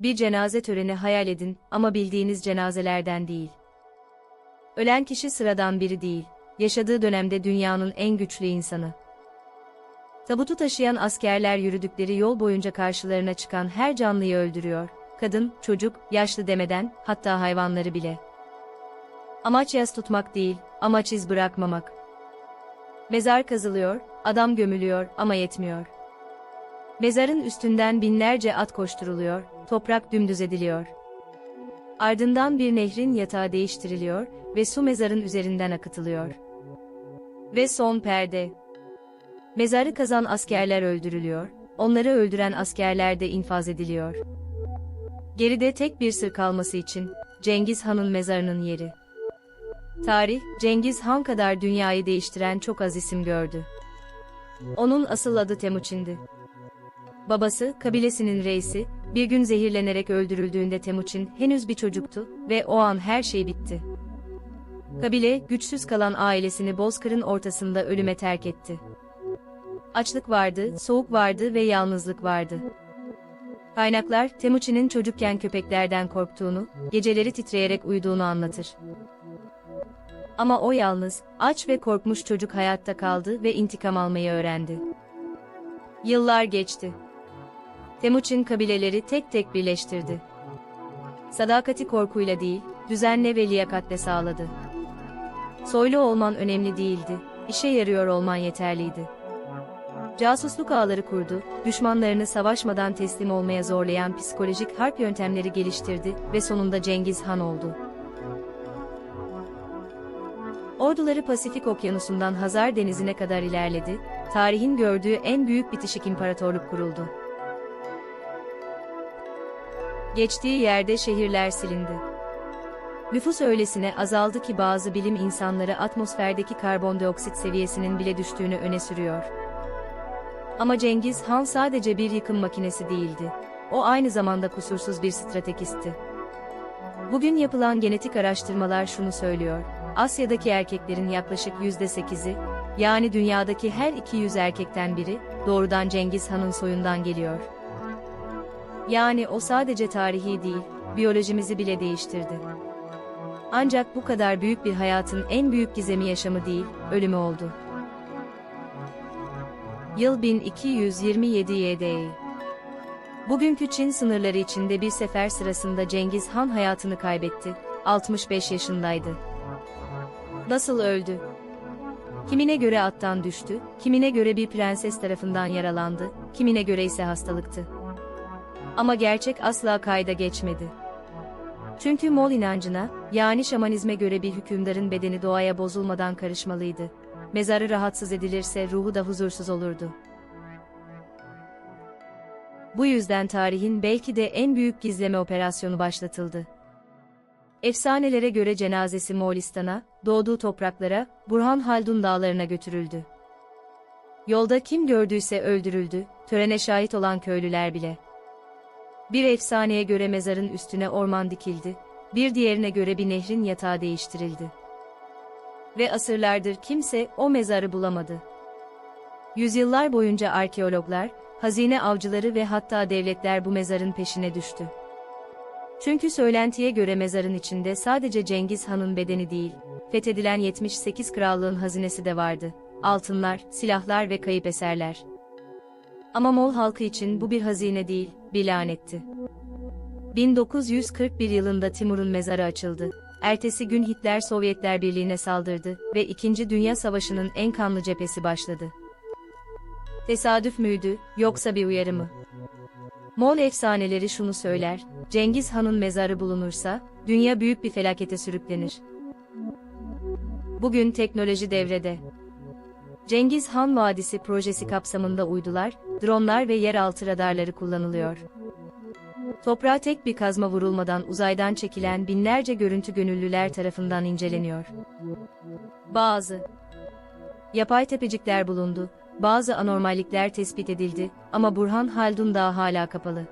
Bir cenaze töreni hayal edin ama bildiğiniz cenazelerden değil. Ölen kişi sıradan biri değil, yaşadığı dönemde dünyanın en güçlü insanı. Tabutu taşıyan askerler yürüdükleri yol boyunca karşılarına çıkan her canlıyı öldürüyor. Kadın, çocuk, yaşlı demeden, hatta hayvanları bile. Amaç yas tutmak değil, amaç iz bırakmamak. Mezar kazılıyor, adam gömülüyor ama yetmiyor. Mezarın üstünden binlerce at koşturuluyor, toprak dümdüz ediliyor. Ardından bir nehrin yatağı değiştiriliyor ve su mezarın üzerinden akıtılıyor. Ve son perde. Mezarı kazan askerler öldürülüyor, onları öldüren askerler de infaz ediliyor. Geride tek bir sır kalması için, Cengiz Han'ın mezarının yeri. Tarih, Cengiz Han kadar dünyayı değiştiren çok az isim gördü. Onun asıl adı Temuçin'di. Babası, kabilesinin reisi, bir gün zehirlenerek öldürüldüğünde Temuçin henüz bir çocuktu ve o an her şey bitti. Kabile, güçsüz kalan ailesini Bozkır'ın ortasında ölüme terk etti. Açlık vardı, soğuk vardı ve yalnızlık vardı. Kaynaklar, Temuçin'in çocukken köpeklerden korktuğunu, geceleri titreyerek uyuduğunu anlatır. Ama o yalnız, aç ve korkmuş çocuk hayatta kaldı ve intikam almayı öğrendi. Yıllar geçti. Temuçin kabileleri tek tek birleştirdi. Sadakati korkuyla değil, düzenle ve liyakatle sağladı. Soylu olman önemli değildi, işe yarıyor olman yeterliydi. Casusluk ağları kurdu, düşmanlarını savaşmadan teslim olmaya zorlayan psikolojik harp yöntemleri geliştirdi ve sonunda Cengiz Han oldu. Orduları Pasifik Okyanusu'ndan Hazar Denizi'ne kadar ilerledi, tarihin gördüğü en büyük bitişik imparatorluk kuruldu. Geçtiği yerde şehirler silindi. Nüfus öylesine azaldı ki bazı bilim insanları atmosferdeki karbondioksit seviyesinin bile düştüğünü öne sürüyor. Ama Cengiz Han sadece bir yıkım makinesi değildi. O aynı zamanda kusursuz bir strategisti. Bugün yapılan genetik araştırmalar şunu söylüyor. Asya'daki erkeklerin yaklaşık %8'i, yani dünyadaki her 200 erkekten biri, doğrudan Cengiz Han'ın soyundan geliyor. Yani o sadece tarihi değil, biyolojimizi bile değiştirdi. Ancak bu kadar büyük bir hayatın en büyük gizemi yaşamı değil, ölümü oldu. Yıl 1227 YDE. Bugünkü Çin sınırları içinde bir sefer sırasında Cengiz Han hayatını kaybetti, 65 yaşındaydı. Nasıl öldü? Kimine göre attan düştü, kimine göre bir prenses tarafından yaralandı, kimine göre ise hastalıktı. Ama gerçek asla kayda geçmedi. Çünkü Mol inancına, yani şamanizme göre bir hükümdarın bedeni doğaya bozulmadan karışmalıydı. Mezarı rahatsız edilirse ruhu da huzursuz olurdu. Bu yüzden tarihin belki de en büyük gizleme operasyonu başlatıldı. Efsanelere göre cenazesi Moğolistan'a, doğduğu topraklara, Burhan Haldun dağlarına götürüldü. Yolda kim gördüyse öldürüldü, törene şahit olan köylüler bile. Bir efsaneye göre mezarın üstüne orman dikildi, bir diğerine göre bir nehrin yatağı değiştirildi. Ve asırlardır kimse o mezarı bulamadı. Yüzyıllar boyunca arkeologlar, hazine avcıları ve hatta devletler bu mezarın peşine düştü. Çünkü söylentiye göre mezarın içinde sadece Cengiz Han'ın bedeni değil, fethedilen 78 krallığın hazinesi de vardı. Altınlar, silahlar ve kayıp eserler. Ama Moğol halkı için bu bir hazine değil, bir lanetti. 1941 yılında Timur'un mezarı açıldı. Ertesi gün Hitler Sovyetler Birliği'ne saldırdı ve İkinci Dünya Savaşı'nın en kanlı cephesi başladı. Tesadüf müydü, yoksa bir uyarı mı? Moğol efsaneleri şunu söyler, Cengiz Han'ın mezarı bulunursa, dünya büyük bir felakete sürüklenir. Bugün teknoloji devrede. Cengiz Han Vadisi projesi kapsamında uydular, dronlar ve yeraltı radarları kullanılıyor. Toprağa tek bir kazma vurulmadan uzaydan çekilen binlerce görüntü gönüllüler tarafından inceleniyor. Bazı yapay tepecikler bulundu, bazı anormallikler tespit edildi ama Burhan Haldun Dağı hala kapalı.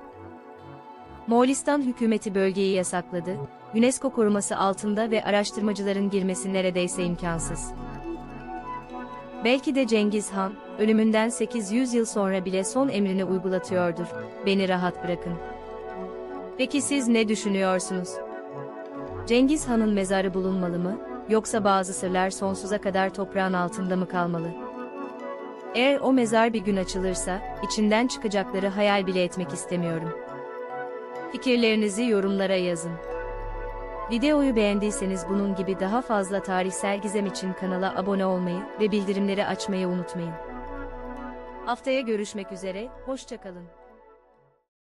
Moğolistan hükümeti bölgeyi yasakladı, UNESCO koruması altında ve araştırmacıların girmesi neredeyse imkansız. Belki de Cengiz Han, ölümünden 800 yıl sonra bile son emrini uygulatıyordur, beni rahat bırakın. Peki siz ne düşünüyorsunuz? Cengiz Han'ın mezarı bulunmalı mı, yoksa bazı sırlar sonsuza kadar toprağın altında mı kalmalı? Eğer o mezar bir gün açılırsa, içinden çıkacakları hayal bile etmek istemiyorum. Fikirlerinizi yorumlara yazın. Videoyu beğendiyseniz bunun gibi daha fazla tarihsel gizem için kanala abone olmayı ve bildirimleri açmayı unutmayın. Haftaya görüşmek üzere, hoşçakalın.